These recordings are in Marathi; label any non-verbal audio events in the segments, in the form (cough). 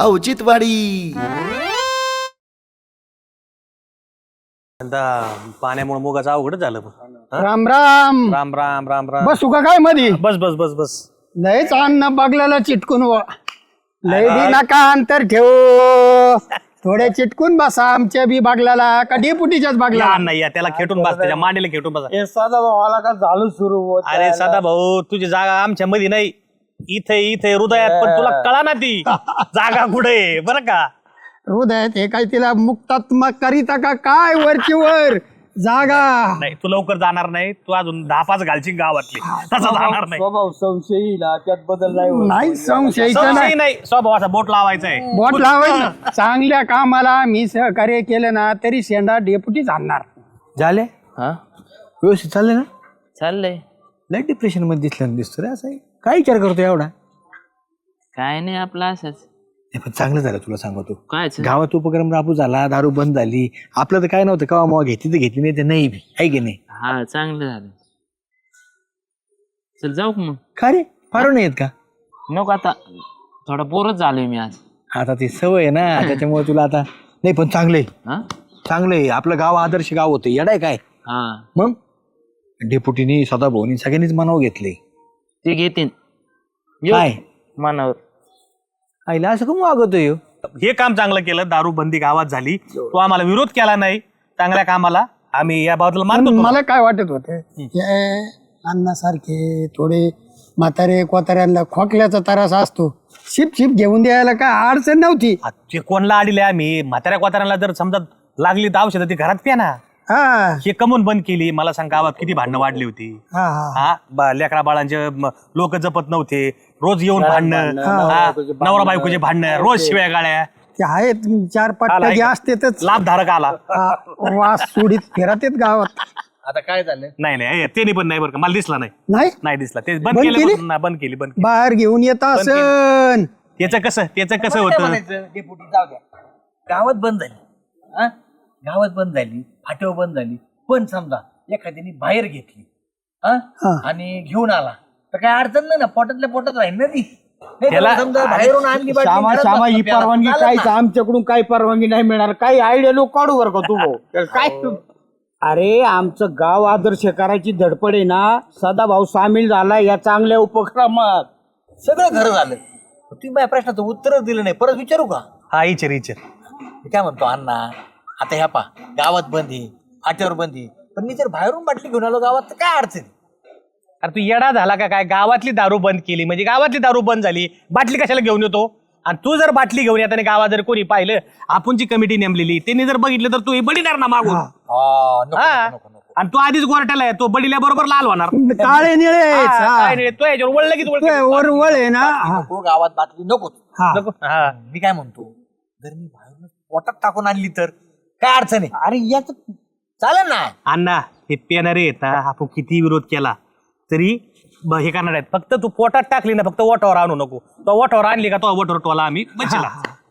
औचित्यवाडी। यंदा पाण्यामुळे मुगाचं अवघड झालं. हा? राम राम. राम राम राम राम. बसू का काय मधी? बस बस बस बस. लयच अन्न बगल्याला चिटकून व. लय बी नका अंतर ठेवू. थोडे चिटकून बसा आमच्या बी बागल्याला का डेपुटीच्याच बागला? नाही त्याला खेटून बस त्याच्या मांडीला खेटून बस. हे साधा भावाला का झालं सुरू अरे सदा भाऊ तुझी जागा आमच्या मध्ये नाही. इथे इथे हृदयात पण तुला कळा ना ती. जागा कुठे आहे, बरं का? हृदयात हे काय तिला मुक्तात्मक करीता का? काय वरची वर? जागा. नाही तू लवकर जाणार नाही. तू अजून दहा पाच घालची गावातली. तसं जाणार नाही. स्वभाव संशयी त्यात बदल नाही होत. नाही संशयचं संशय नाही. नाही. स्वभावाचा बोट लावायचा आहे बोट लावायचं चांगल्या कामाला मी सहकार्य केलं ना तरी शेंडा डेपुटीच आणणार झाले? हा? व्यवस्थित चालले ना? चाललंय. लय डिप्रेशनमध्ये दिसलं दिसतो रे असं आहे. काय विचार करतो एवढा? काय नाही आपलं असंच. हे पण चांगलं झालं तुला सांगतो. कायच? गावात उपक्रम राबू झाला दारू बंद झाली. आपलं तर काय नव्हतं कवा मग घेतली तर घेतली नाही तर नाही बी. आहे की नाही? हा चांगलं झालं. चल जाऊ का मग? का रे? फार नाही येत का? नको आता. थोडा बोरच झालोय मी आज. आता ती सवय आहे ना त्याच्यामुळे तुला आता नाही पण चांगलंय हा? चांगलंय आपलं गाव आदर्श गाव होतं. येडाय काय? हा. मग? डेपुटीनी सदाभाऊनी सगळ्यांनीच मनावर घेतले. ते घेतीन. येऊ काय? मनावर. आईला असं कम वागवतोय ह्यो? हे काम चांगलं केलं दारू बंदी गावात झाली. तू आम्हाला विरोध केला नाही चांगल्या कामाला. आम्ही या बाबतीला मानतो पण. मला काय वाटत होतं हे. अण्णासारखे थोडे म्हातारे कोताऱ्यांना खोकल्याचा त्रास असतो. शिप शिप घेऊन द्यायला काय अडचण नव्हती. आ, ते कोणला आडिले आम्ही? म्हाताऱ्या कोताऱ्याला जर समजा लागली तर औषधं ती घरात प्या ना. हा. हे कमून बंद केली. मला सांग गावात किती भांडणं वाढली होती? हा हा. हा? बा- लेकरा बाळांचे लोक जपत नव्हते. रोज येऊन भांडणं. हा, नवरा बायकोचे भांडणं रोज शिव्या गाळ्या. ते आहेत चार आला पट्ट्या जे ऐका. असतेच लाभधारक आला. वास सुडीत फिरत आहेत गावात. आता काय झालं? नाही नाही ते पण नाही बरं का. मला दिसला नाही. नाही? नाही दिसला. ते बंद बंद केलं केली? पण- ना, बंद केली बंद केली. बाहेर घेऊन येत असन. त्याचं कसं त्याचं कसं होतं? जाऊ द्या. गावात बंद झाली. हा? गावात बंद झाली. फाट्यावर बंद झाली पण समजा एखाद्याने बाहेर घेतली हा? हा. आणि घेऊन आला तर काय अडचण नाही ना पोटातल्या पोटात राहील ना ती नाही त्याला- समजा बाहेरून आणली बाटली, श्यामा घरात श्यामा बसला ही प्यायला. परवानगी काहीच ना. आमच्याकडून काही परवानगी नाही मिळणार काही आयडिया लोक काढू बरं का तू भाऊ. काय तू- अरे आमचं गाव आदर्श करायची धडपड आहे ना सदाभाऊ सामील झाला या चांगल्या उपक्रमात सगळं घर झालं तुम्ही माझ्या प्रश्नाचं उत्तर दिलं नाही परत विचारू का हा इचर इचर मी काय म्हणतो अण्णा आता ह्या पा गावात बंदी फाट्यावर बंदी पण मी जर बाहेरून बाटली घेऊन आलो गावात तर काय अडचण आहे? अरे तू येडा झाला का काय गावातली दारू बंद केली म्हणजे गावातली दारू बंद झाली बाटली कशाला घेऊन येतो आणि तू जर बाटली घेऊन येताना गावात जर कोणी पाहिलं आपण जी कमिटी नेमलेली त्यांनी जर बघितलं तर तू हे बडीणार ना मागून हा, नको, हा. नको, नको, नको. आणि तू आधीच गोरट्याला आहे तो बडील्या बरोबर लाल होणार काळे निळे हा, हा. काय नाही, तो याच्यावर वळलं की तू. वर वळ आहे ना हा. नको गावात बाटली हा. नको. हा. मी काय म्हणतो जर मी बाहेरून पोटात टाकून आणली तर काय अडचण आहे? अरे याच चालेल ना. अण्णा हे पेणारे ना आपण किती विरोध केला? तरी ब- हे करणार आहेत. फक्त तू पोटात टाकली ना फक्त वॉटवर आणू नको. तो वॉटवर आणली का तो वॉटवर टोला आम्ही बचला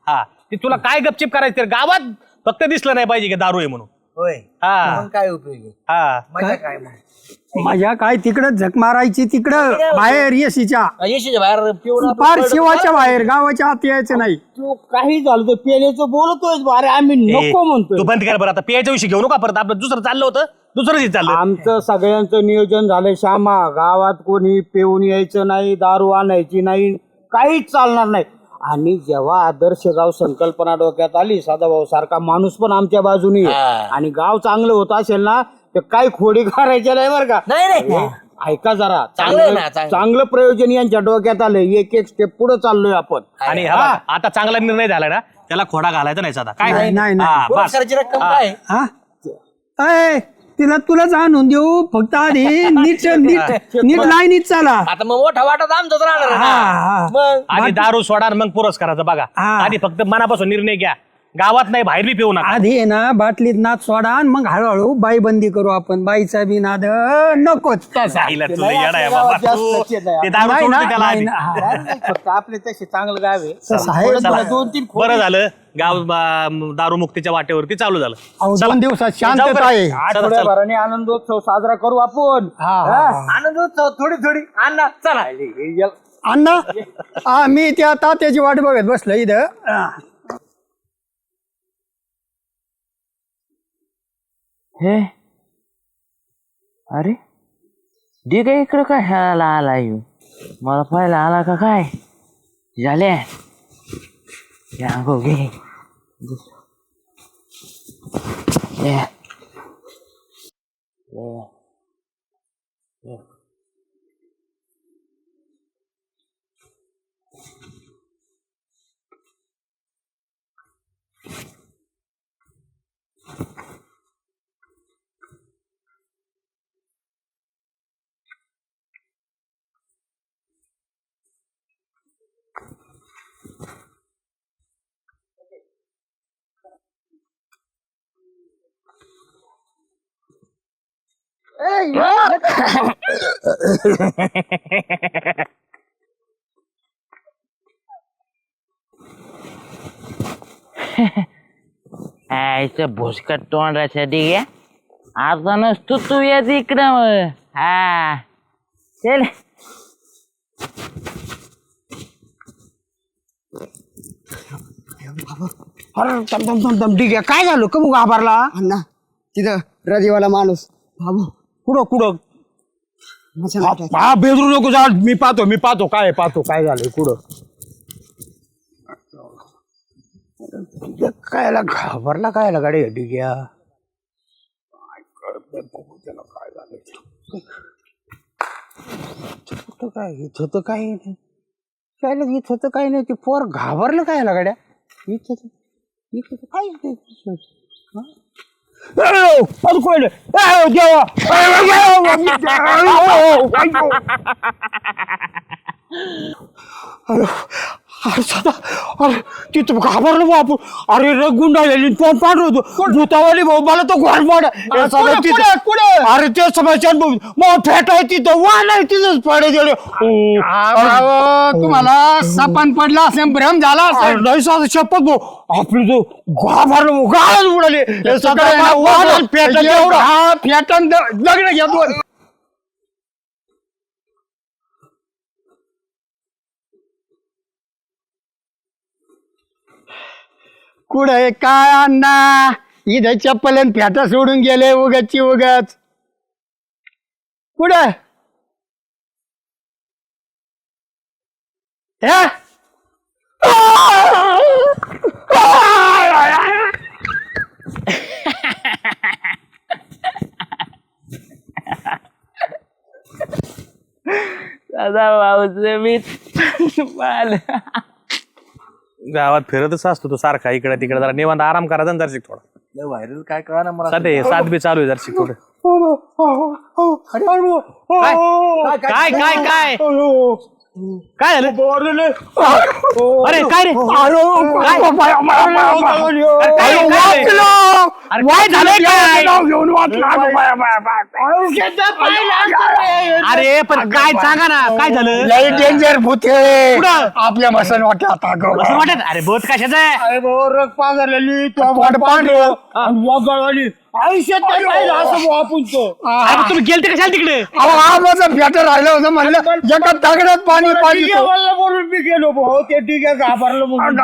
हा. ते तुला काय गपचिप करायचं ते गावात फक्त दिसलं नाही पाहिजे की दारू आहे म्हणून. होय. हा. मग काय उपयोग आहे? हा. मजा काय? मग? माझ्या काय तिकडं झक मारायची तिकडं बाहेर येशीच्या. येशीच्या बाहेर पिऊन आपण पार पडलो शिवाच्या बाहेर गावाच्या आत यायचं नाही. तू काही झालं तर पेलेचं बोलतोय अरे आम्ही ए, नको म्हणतोय. तू बंद कर बरं. आता पेयाच्या विषयी घेऊ नका परत. आपलं दुसरं चाललं होतं. दुसरं चाललं. आमचं सगळ्यांचं नियोजन झालंय श्यामा. गावात कोणी पेऊन यायचं नाही दारू आणायची नाही काहीच चालणार नाही. आणि जेव्हा आदर्श गाव संकल्पना डोक्यात आली सदाभाऊ सारखा माणूस पण आमच्या बाजूनी. हा. आणि गाव चांगलं होत असेल ना तर काही खोडी करायच्या नाही बरं का? नाही नाही. ऐका जरा. चांगलं ना, चांगलं प्रयोजन यांच्या डोक्यात आलंय एक एक स्टेप पुढे चाललोय आपण. आणि हा. बघ, आता चांगला निर्णय झाला ना त्याला खोडा घालायचा नाही साधा काय नाही, नाही, नाही. हा, बस. पुरस्काराची रक्कम काय? आहे? हा? अय, तिला तुलाच आणून देऊ फक्त आधी नीट (laughs) नीट नीट लाईनीत चाला आता मग मोठा वाटत आमचाच राहणार आहे ना. हा. मग आधी दारू सोडा आणि मग पुरस्काराचा बघा हा. आधी फक्त मनापासून निर्णय घ्या गावात नाही बाहेर बी पिऊ नका आधी आहे ना बाटलीत नाद सोडा आणि मग हळूहळू बाई बंदी करू आपण बाईचा बी नाद नकोच तसा आईला तुला येडा आहे बाबा तू. ते दारू नाही सोडू ना, दे त्याला नाही आधी. ना, हा. फक्त आपले तसे चांगलं गाव आहे तसं आहे. चला. दोन तीन बरं झालं गाव बा- दारू मुक्तीच्या वाटेवरती चालू झालं. अहो, चला. दोन दिवसात जाऊ शांतता बरं. आहे. चला, चला. आठवड्याभराने आनंदोत्सव साजरा करू आपण. हा, हा, हा. आनंद उत्सव थोडी थोडी. अण्णा चला. अण्णा हा मी त्या तात्याची वाट बघत बसलो इथं. हा. हे? अरे? दे काय इकडं काय ह्याला आला येऊ मला पाहिला आला का काय? झाले? या गो घे. ये. ये. आयचं (laughs) भुसकट तोंडाच्या डिग्या आता नसतो तू येत इकडं मग हा। चल। अरे दम दम दम दम ठीक आहे काय झालं? कमू घाबरला? अण्णा तिथं रजेवाला माणूस. बाबू कुठं कुठं? मच्छर हा वाटायचं. हा, बेदरू नको जा मी पाहतो मी पाहतो काय पाहतो काय झालंय कुठं? कायला घाबरला कायला गाडी डिग्या काय झालं कुठं काय इथं तर काही नाही. काय लग इथं तर काही नाही. ते पोर घाबरलं काय गाड्या? इथं तर इथं तर काही नाही. कोण आहे? देवा! अरे सदा अरे तिथं घाबरलो बा आपण. अरे रग गुंडाळलेली तोंड पांढर होतो. भूतावाली भाऊ मला तो घोड पाड अरे ते समाचार भाऊ मग तिथं वाण आहे तिथंच पाडे गेले. तुम्हाला सपान पडला असेल भ्रम झाला असेल. नाही साधं शपथ भाऊ आपली जो घाबरलो गाळच उडाले. फेटन दगड घेतो कुठे काय अण्णा? इथं चप्पल आणि फेटा सोडून गेले उगाची उगाच. कुठं? हे? दादा भाऊचं मी पाहिलं. गावात फिरतच असतो तो सारखा. इकडे तिकडे जरा निवांत आराम करायचा ना जरशिक थोडा. व्हायरल काय कळा ना मला सध्या हे सात बी चालू आहे जरशिक थोडं. काय काय काय? काय? काय झालं? अरे काय रे? काय? अरे काय अरे पण काय सांगा ना काय झालं? लई डेंजर भूते कुठं? आपल्या मसन वाटत आता असं वाटत अरे बोत कशाचं आहे? अरे भाऊ पांघरलेली तो पांढरं. आणि वगळली आयुष्यात नाही पाहिलं असं आपण तो अरे मग तुम्ही गेलते कशाला तिकडे? अहो, हा माझं फेटर राहिलं होतं म्हणलं एका दगडात पाणी पाणी बोलून मी गेलो भाऊ ते डिग्या घाबरलं म्हणून.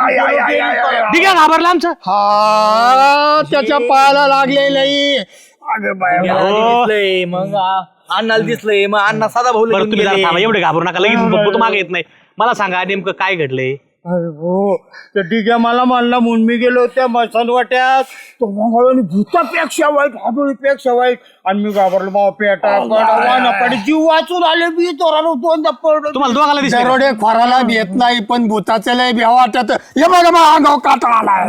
घाबरला आमचं? हा त्याच्या पायाला लागले नाही हो. दिसलंय मग आ- अण्णाला दिसलंय मग अण्णा साधा भाऊ बरं तुम्ही जरा थांबा एवढे घाबरू नका लगेच बघतो मागे येत नाही. मला सांगा नेमकं काय घडलंय? अरे भाऊ त्या डिग्या मला म्हणला म्हणून मी गेलो त्या मसन वाट्यात. तो मंगळवारी भूतापेक्षा वाईट हादोळीपेक्षा वाईट. आणि मी घाबरलो बाबा पेटा पडे जीव वाचून आले मी तो रानो दोनदा पडलो. तुम्हाला दोघाला दिसलं का? दरोडे खोराला भेट नाही पण भूताचं लय भ्या वाटत. हे बघा मग अंगाव काटा आला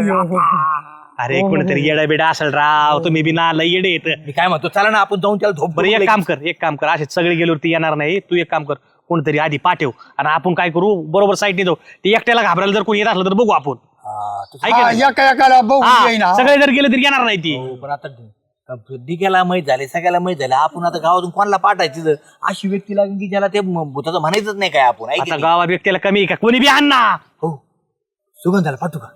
अरे कोणीतरी येडा बेडा असेल राव तुम्ही बी ना लय येडे येत मी काय म्हणतो चला ना आपण जाऊन त्याला झोप बरं एक काम कर एक काम कर. असे सगळे गेल्यावरती येणार नाही. तू एक काम कर. कोणतरी आधी पाठव. आणि आपण काय करू? बरोबर साईडने जाऊ. ते एकट्याला घाबरायला जर कोणी येत असलं तर बघू आपण. आहे की हा, नाही? एका एकाला बघू हा, येईना सगळे जर गेले तरी येणार नाही ती. हो, पण आता दिग्याला माहीत झाले सगळ्याला माहीत झाले. आपण आता गावातून कोणाला पाठायचं? अशी व्यक्ती लागेल की ज्याला ते म- भूताचं म्हणायचंच नाही काय आपण आहे की आता? गावात व्यक्तीला कमी आहे का? कोणी बी आण ना. हो. सुगंधाला पाठवू का?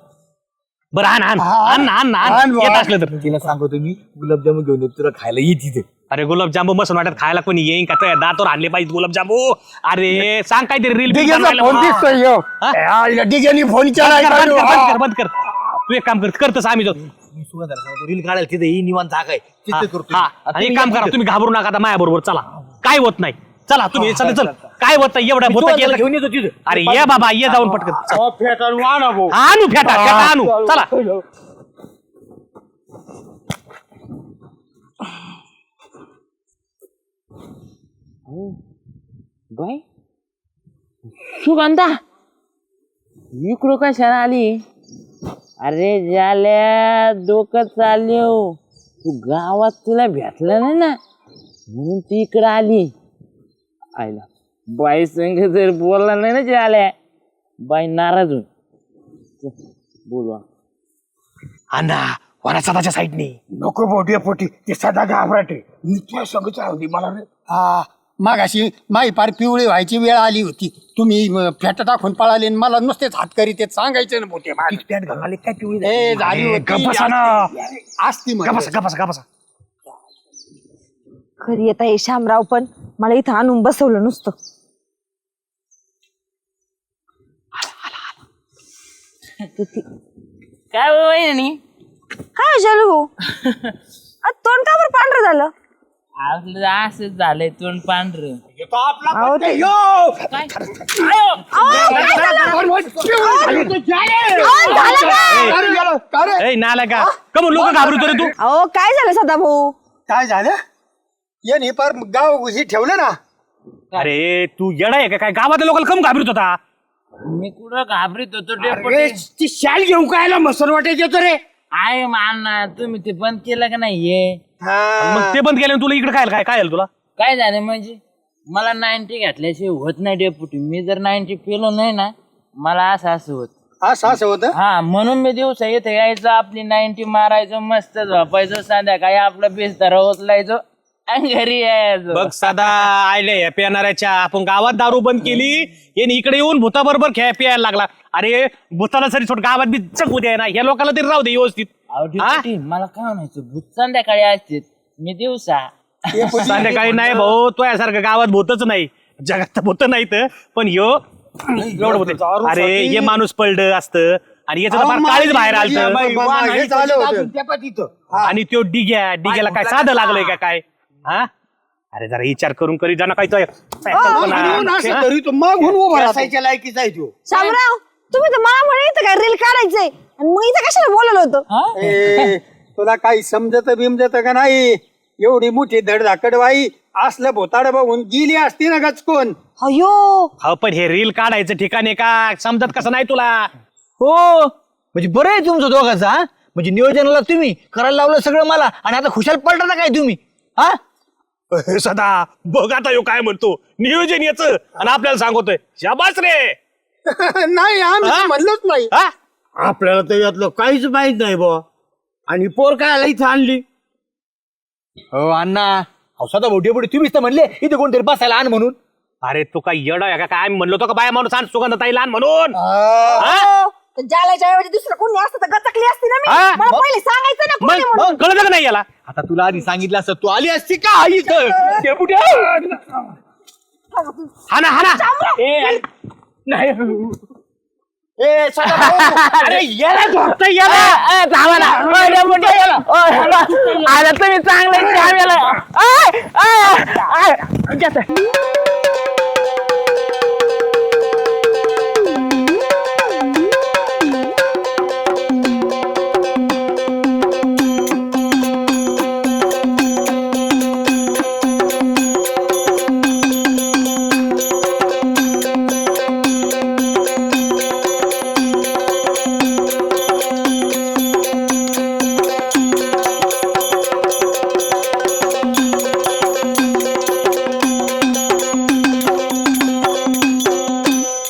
बरं आण आण. आण आण ना आण. आण बुवा. येत असलं तर. तिला सांगतो मी गुलाबजामुन घेऊन येतो तुला खायला ये तिथे. अरे गुलाबजामू मस्त वाटत खायला कोणी येईन का? तर दातवर आणले पाहिजे गुलाबजामू. अरे सांग काहीतरी रील फोन दिसतोय ह्यो. या डिगेनी फोन बंद कर, बंद कर, का? बंद कर, बंद कर. तू एक काम कर करतस आम्ही मी सांगतो रील काढायला तिथे ही निवांत जागा आहे. तिथे करतो हा, आणि एक काम करा तुम्ही घाबरू नका आता माझ्या बरोबर चला. काय होत नाही. चला तुम्ही चला. चल. काय होत नाही एवढं होतं सुगंधाला घेऊन येतो तिथे. अरे ये बाबा ये जाऊन पटकन. चल. आणू फेटा फेटा आणू. चला. बाय सुगंधा इकडं कशाला आली? अरे झाल्या डोकं चालले तू गावात तिला भेटला नाही ना म्हणून ती इकडं आली. आईला बाई संग जर बोलला नाही ना झाल्या बाई नाराज चल, बोलवा. अण्णा वरासदाच्या साईडने. नको बोटी पोटी. ते सदा घाबराटे. मी तुला सगळं चालली मला रे. हा मागाशी माई पार पिवळी व्हायची वेळ आली होती. तुम्ही म, फेटा टाकून पळाले आणि मला नुसतेच हात करीत ते सांगायचे ना मोठे पॅन्ट घालून आले काय पिवळी ए झाली? होती. गप्प बसा ना. असती म्हणजे. गपसा गपसा गपसा खरी येत आहे शामराव पण मला इथं आणून बसवलं नुसतं. किती- काय हो वहिनी? काय झालं भाऊ? (laughs) आ, तोंड का बरं पांढरं झालं? आपलं असंच झालंय तोंड पांढरं. अहो, ते- काय? काय? ए नाला का? कम लोक घाबरतो रे तू? अहो काय झालं सदा भाऊ? काय झालं? ये नाही पार गाव हे ठेवलं ना. अरे तू येडा आहे का काय? गावातल्या लोकांना कम घाबरत होता? मी कुठं घाबरीत होतो डेपुटी? ती शाल घेऊन कायला मसन वाटेत येतो रे? आहे माना तुम्ही ते बंद केलं का नाही हे? मग ते बंद केल्याने तुला इकडे काय काय काय झालं तुला? काय झालं म्हणजे? मला नाईन्टी घातल्याशिवाय होत नाही डेपुटी मी जर नाईन्टी पेलो नाही ना मला असं असं होत. असं असं होतं? हा म्हणून मी दिवसा इथे यायचं आपली नाईन्टी मारायचो मस्त झोपायचो संध्याकाळी आपलं बिस्तर उचलायचो. घरी बघ साधा आयले ह्या पिणाऱ्याच्या आपण गावात दारू बंद केली याने इकडे येऊन भूताबरोबर खेळ पियायला लागला. अरे भूताला सरी सोड गावात बी चकू द्या ना या लोकांना तरी राहू दे व्यवस्थित. अहो, डेपुटी, मला काय म्हणायचं भूत संध्याकाळी असते मी दिवसा. (laughs) संध्याकाळी नाही भाऊ तो यासारखं गावात भूतच नाही. जगात तर भूत नाहीत पण ह्यो एवढं भूत आहे. अरे हे माणूस पडलं असतं आणि याचं तर फार काळीच बाहेर आलत. बाई, हे होतं. आणि त्यो डिग्या डिग्याला काय साधं लागलंय का काय? हा? अरे जरा विचार करून करी जाणं काय तो असं तरी तो मागून उभा राहतो. असायच्या लायकीचा आहे तो. शामराव तुम्ही तर मला म्हणे इथं काय रील काढायचंय? आणि मग इथं कशाला बोलवलं होतं? ए, तुला काही समजत बिमजत का नाही? एवढी मोठी धडधाकड बाई असलं भोताड बघून गेली असती ना गचकून. अयो. हो पण हे रील काढायचं ठिकाण आहे का? समजत कसं नाही तुला? हो म्हणजे बरं आहे तुमचं दोघांचं हा? म्हणजे नियोजनाला तुम्ही करायला लावलं सगळं मला आणि आता खुशाल पलटा ना काय तुम्ही हा? सदा बघ आता ह्यो काय म्हणतो. नियोजन याच. आणि आपल्याला सांगतोय शाबास रे. (laughs) नाही आम्ही तर म्हणलोच नाही. हा? आपल्याला तर यातलं काहीच माहीत नाही बा आणि पोर काय आला इथं आणली? हो अण्णा. अहो सदा मोठी पुढे तुम्हीच तर म्हणले इथे कोणतरी बसायला आण म्हणून. अरे तू काय येडा आहे का? काय आम्ही म्हणलो होतो का बाया माणूस आण सुगंधताई लहान म्हणून? तर ज्याला ऐवजी दुसरं कोणी असतं तर गचकली असती ना मी. हा? मला पहिले सांगायचं ना कोणी मग म्हणून मग कळलं का नाही याला. आता तुला आधी सांगितलं असतं तू आली असती का इथं? डेपुटी हा ना हा ना. ए. सदा भाऊ, अरे याला याला. आता तुम्ही चांगलं